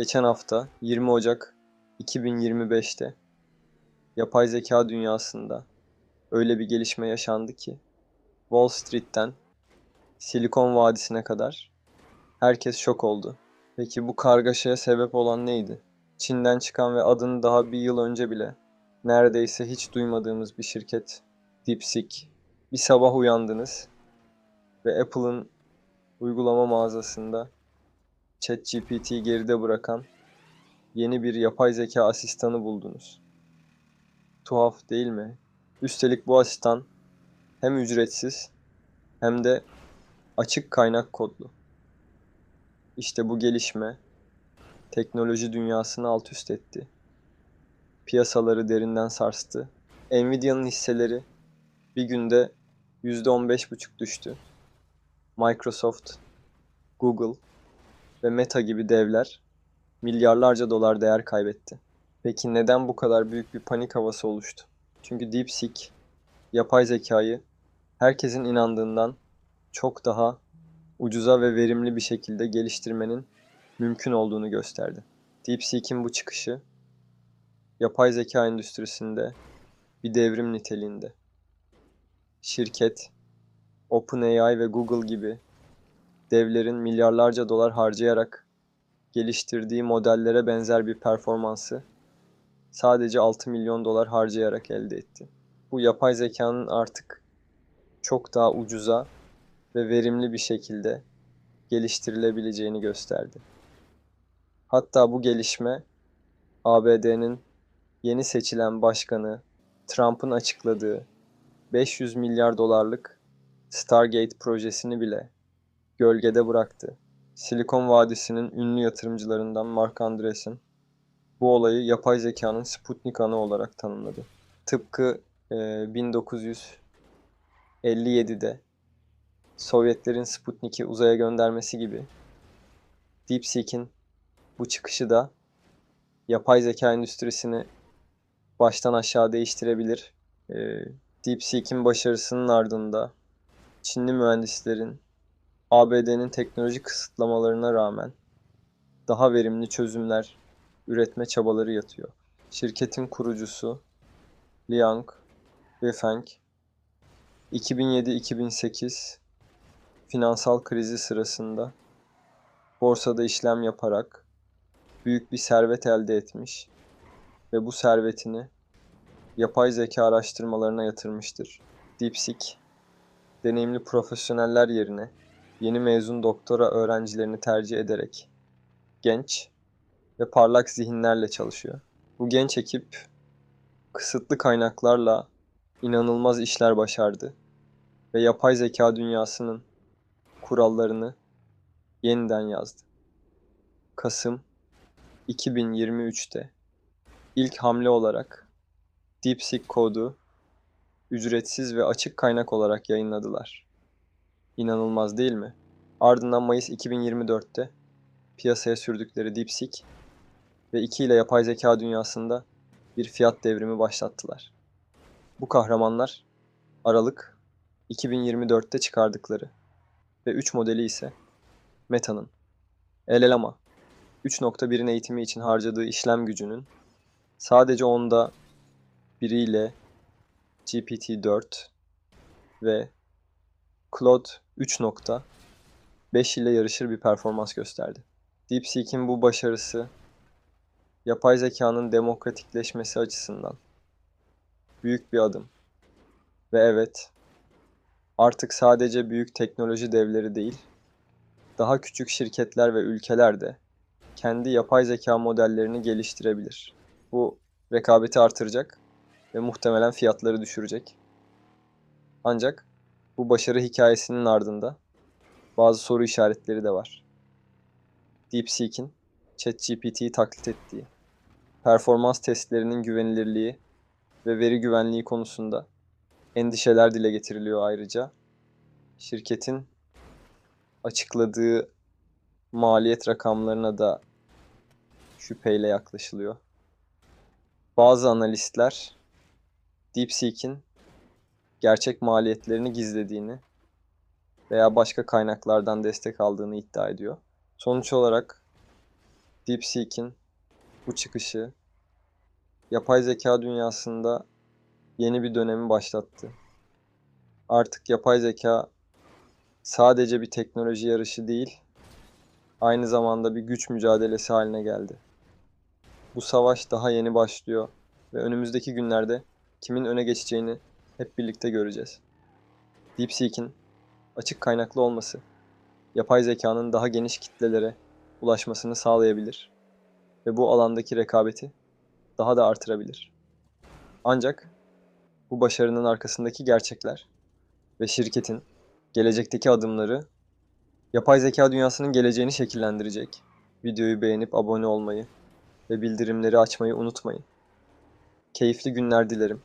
Geçen hafta 20 Ocak 2025'te yapay zeka dünyasında öyle bir gelişme yaşandı ki Wall Street'ten Silikon Vadisi'ne kadar herkes şok oldu. Peki bu kargaşaya sebep olan neydi? Çin'den çıkan ve adını daha bir yıl önce bile neredeyse hiç duymadığımız bir şirket DeepSeek. Bir sabah uyandınız ve Apple'ın uygulama mağazasında ChatGPT'yi geride bırakan yeni bir yapay zeka asistanı buldunuz. Tuhaf değil mi? Üstelik bu asistan hem ücretsiz hem de açık kaynak kodlu. İşte bu gelişme teknoloji dünyasını alt üst etti. Piyasaları derinden sarstı. Nvidia'nın hisseleri bir günde %15,5 düştü. Microsoft, Google ve Meta gibi devler milyarlarca dolar değer kaybetti. Peki neden bu kadar büyük bir panik havası oluştu? Çünkü DeepSeek yapay zekayı herkesin inandığından çok daha ucuza ve verimli bir şekilde geliştirmenin mümkün olduğunu gösterdi. DeepSeek'in bu çıkışı yapay zeka endüstrisinde bir devrim niteliğinde. Şirket, OpenAI ve Google gibi devlerin milyarlarca dolar harcayarak geliştirdiği modellere benzer bir performansı sadece 6 milyon dolar harcayarak elde etti. Bu yapay zekanın artık çok daha ucuza ve verimli bir şekilde geliştirilebileceğini gösterdi. Hatta bu gelişme ABD'nin yeni seçilen başkanı Trump'ın açıkladığı 500 milyar dolarlık Stargate projesini bile gölgede bıraktı. Silikon Vadisi'nin ünlü yatırımcılarından Mark Andreessen bu olayı yapay zekanın Sputnik anı olarak tanımladı. Tıpkı e, 1957'de Sovyetlerin Sputnik'i uzaya göndermesi gibi DeepSeek'in bu çıkışı da yapay zeka endüstrisini baştan aşağı değiştirebilir. E, DeepSeek'in başarısının ardında Çinli mühendislerin ABD'nin teknoloji kısıtlamalarına rağmen daha verimli çözümler üretme çabaları yatıyor. Şirketin kurucusu Liang Weifeng 2007-2008 finansal krizi sırasında borsada işlem yaparak büyük bir servet elde etmiş ve bu servetini yapay zeka araştırmalarına yatırmıştır. DeepSeek deneyimli profesyoneller yerine yeni mezun doktora öğrencilerini tercih ederek genç ve parlak zihinlerle çalışıyor. Bu genç ekip kısıtlı kaynaklarla inanılmaz işler başardı ve yapay zeka dünyasının kurallarını yeniden yazdı. Kasım 2023'te ilk hamle olarak DeepSeek kodu ücretsiz ve açık kaynak olarak yayınladılar. İnanılmaz değil mi? Ardından Mayıs 2024'te piyasaya sürdükleri DeepSeek ve 2 ile yapay zeka dünyasında bir fiyat devrimi başlattılar. Bu kahramanlar Aralık 2024'te çıkardıkları ve 3 modeli ise Meta'nın LLM'a 3.1'in eğitimi için harcadığı işlem gücünün sadece onda biriyle GPT-4 ve Claude 3.5 ile yarışır bir performans gösterdi. DeepSeek'in bu başarısı yapay zekanın demokratikleşmesi açısından büyük bir adım. Ve evet, artık sadece büyük teknoloji devleri değil, daha küçük şirketler ve ülkeler de kendi yapay zeka modellerini geliştirebilir. Bu rekabeti artıracak ve muhtemelen fiyatları düşürecek. Ancak bu başarı hikayesinin ardında bazı soru işaretleri de var. DeepSeek'in ChatGPT'yi taklit ettiği, performans testlerinin güvenilirliği ve veri güvenliği konusunda endişeler dile getiriliyor ayrıca. Şirketin açıkladığı maliyet rakamlarına da şüpheyle yaklaşılıyor. Bazı analistler DeepSeek'in gerçek maliyetlerini gizlediğini veya başka kaynaklardan destek aldığını iddia ediyor. Sonuç olarak DeepSeek'in bu çıkışı yapay zeka dünyasında yeni bir dönemi başlattı. Artık yapay zeka sadece bir teknoloji yarışı değil, aynı zamanda bir güç mücadelesi haline geldi. Bu savaş daha yeni başlıyor ve önümüzdeki günlerde kimin öne geçeceğini hep birlikte göreceğiz. DeepSeek'in açık kaynaklı olması, yapay zekanın daha geniş kitlelere ulaşmasını sağlayabilir ve bu alandaki rekabeti daha da artırabilir. Ancak bu başarının arkasındaki gerçekler ve şirketin gelecekteki adımları yapay zeka dünyasının geleceğini şekillendirecek. Videoyu beğenip abone olmayı ve bildirimleri açmayı unutmayın. Keyifli günler dilerim.